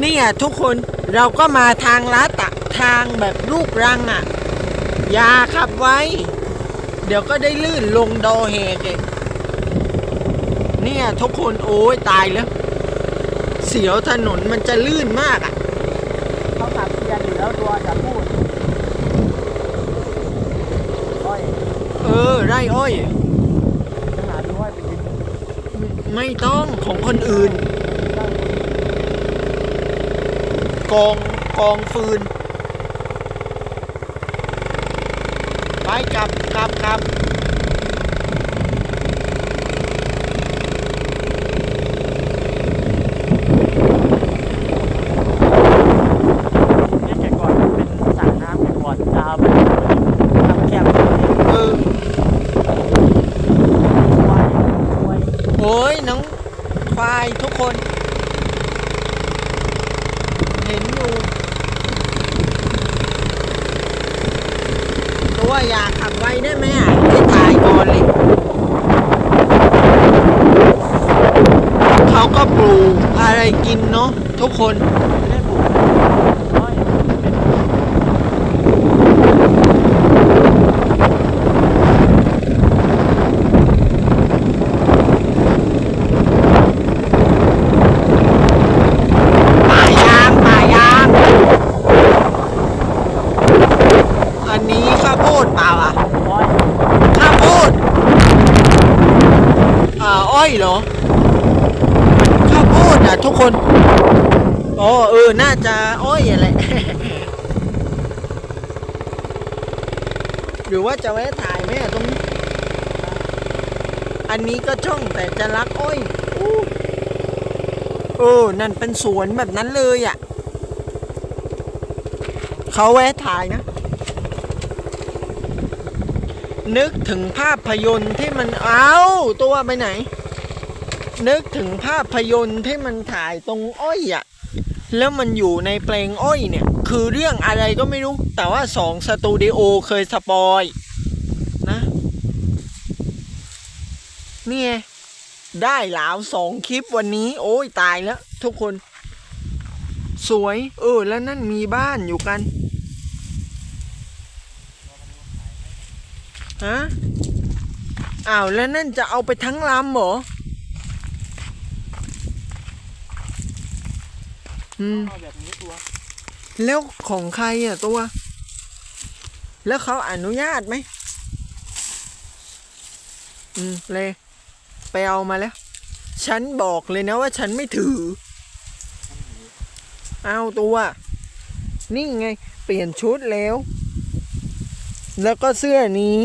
เนี่ยทุกคนเราก็มาทางลัดอะทางแบบลูกรังอะอย่าขับไว้ เดี๋ยวก็ได้ลื่นลงดอแหกเองเนี่ยทุกคนโอ้ยตายแล้ว เสียวถนนมันจะลื่นมากอะเขาขับเกียร์อยู่แล้วตัวจะพูดอ้อยเออไร่อ้อยขนาดรู้ว่าเป็นดิน ไม่ต้องของคนอื่น กองกองฟืน ไปกลับกลับกลับเนี่ยแต่ก่อนมันเป็นสระน้ำแต่ก่อนจะเอาไปทำแคบเลยเออควายควายโอ้ยน้องควายทุกคน เห็นอยู่ ว่าอยากขับไวได้ไหมอะให้ถ่ายก่อนเลย เขาก็ปลูกอะไรกินเนาะทุกคนไม่ได้ปลูกอ้อยเป็น ป่ายางป่ายาง อันนี้ข้าวโพดเปล่าอะ อ้อย ข้าวโพดอ่าอ้อยเหรอ ข้าวโพดอะ ทุกคน อ๋อเออ น่าจะอ้อยอะไร หรือว่าจะแวะถ่ายไหมอะตรงนี้ อันนี้ก็ช่องแต่จะรักอ้อยอู้เออ นั่นเป็นสวนแบบนั้นเลยอะ เขาแวะถ่ายนะ นึกถึงภาพยนตร์ที่มัน เอ้า ตัวไปไหน นึกถึงภาพยนตร์ที่มันถ่ายตรงอ้อยอะ่ะแล้วมันอยู่ในแปลงอ้อยเนี่ย คือเรื่องอะไรก็ไม่รู้ แต่ว่าสองสตูดิโอเคยสปอยนะเนี่ยได้หลาวสองคลิปวันนี้ โอ้ยตายแล้วทุกคน สวย เออ แล้วนั่นมีบ้านอยู่กันฮะอ้าวแล้วนั่นจะเอาไปทั้งลำเหรอ อืมเอาแบบนี้ตัวแล้วของใครอะตัว แล้วเขาอนุญาตไหม อืม เลย ไปเอามาแล้ว ฉันบอกเลยนะว่าฉันไม่ถือ เอาตัว นี่ไง เปลี่ยนชุดแล้ว แล้วก็เสื้อนี้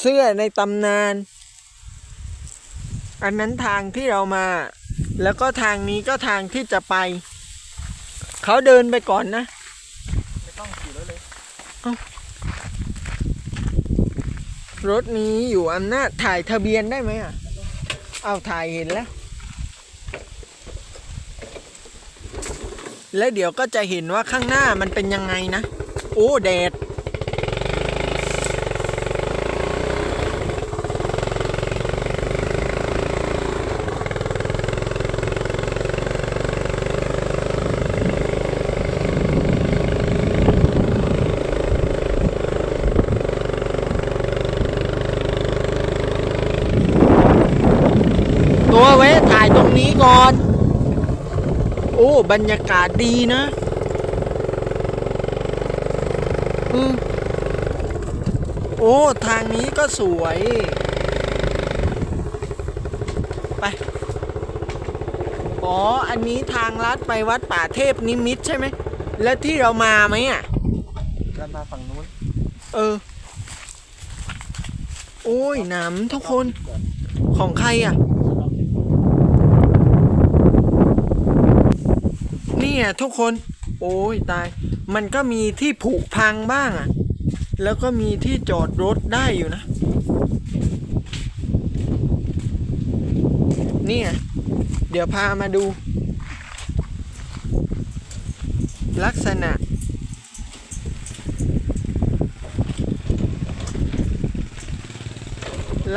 เสื้อในตำนาน อันนั้นทางที่เรามา แล้วก็ทางนี้ก็ทางที่จะไป เขาเดินไปก่อนนะ ไม่ต้องขี่รถเลยรถนี้อยู่อำนาจถ่ายทะเบียนได้ไหมอะ เอาถ่ายเห็นแล้ว แล้วเดี๋ยวก็จะเห็นว่าข้างหน้ามันเป็นยังไงนะ โอ้ แดด ตัวเว้ถ่ายตรงนี้ ก่อน โอ้ บรรยากาศดีนะ อืมโอ้ ทางนี้ก็สวย ไป อ๋อ อันนี้ทางลัดไปวัดป่าเทพนิมิตรใช่ไหม แล้วที่เรามาไหมอะแล้วมาฝั่งนู้น เออ โอ้ยหนามทุกคน ของใครอะ เนี่ยทุกคนโอ้ยตาย มันก็มีที่ผุพังบ้างอะ แล้วก็มีที่จอดรถได้อยู่นะ เนี่ย เดี๋ยวพามาดู ลักษณะ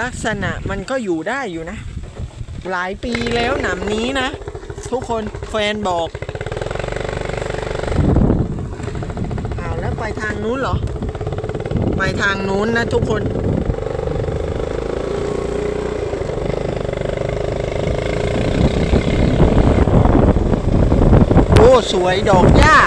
ลักษณะมันก็อยู่ได้อยู่นะ หลายปีแล้วหนำนี้นะ ทุกคนแฟนบอกเอาวแล้วไปทางนู้นเหรอ ไปทางนู้นนะทุกคนโอ้สวยดอกหญ้า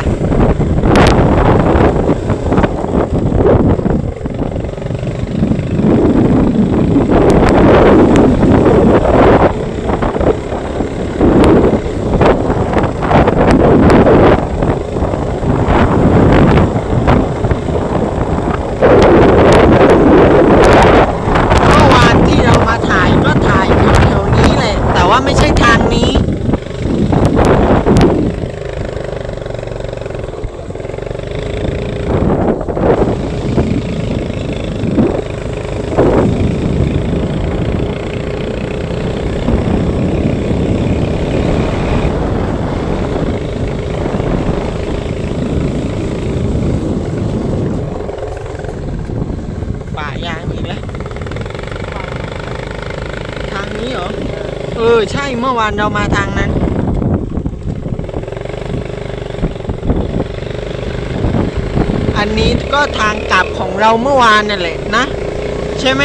เมื่อวานที่เรามาถ่ายก็ถ่ายอยู่แถวนี้แหละ แต่ว่าไม่ใช่ทางนี้ ป่ายางอีกแล้วทางนี้เหรอ เออ ใช่เมื่อวานเรามาทางนั้น อันนี้ก็ทางกลับของเราเมื่อวานนั่นแหละนะ ใช่ไหม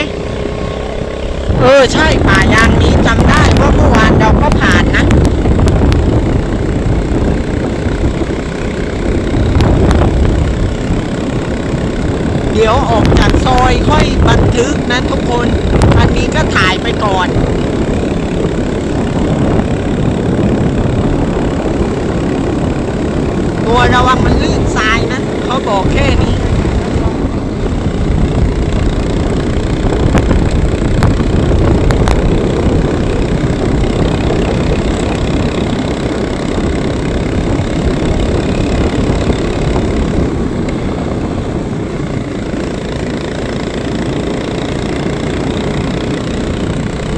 เออ ใช่ป่ายางนี้จำได้ว่าเมื่อวานเราก็ผ่านนะ เดี๋ยวออกจากซอยค่อยบันทึกนะทุกคน อันนี้ก็ถ่ายไปก่อนตัวระวังมันลื่นทรายนะ เขาบอกแค่นี้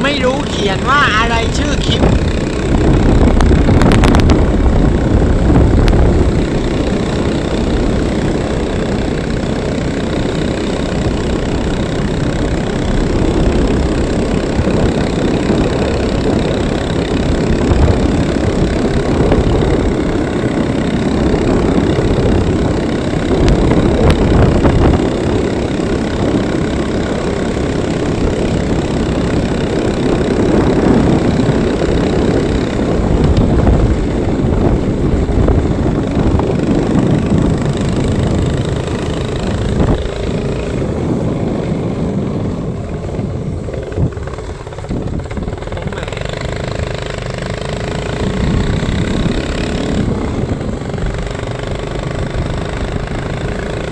ไม่รู้เขียนว่าอะไรชื่อคลิป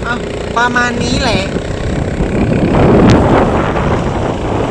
เอา ประมาณนี้แหละ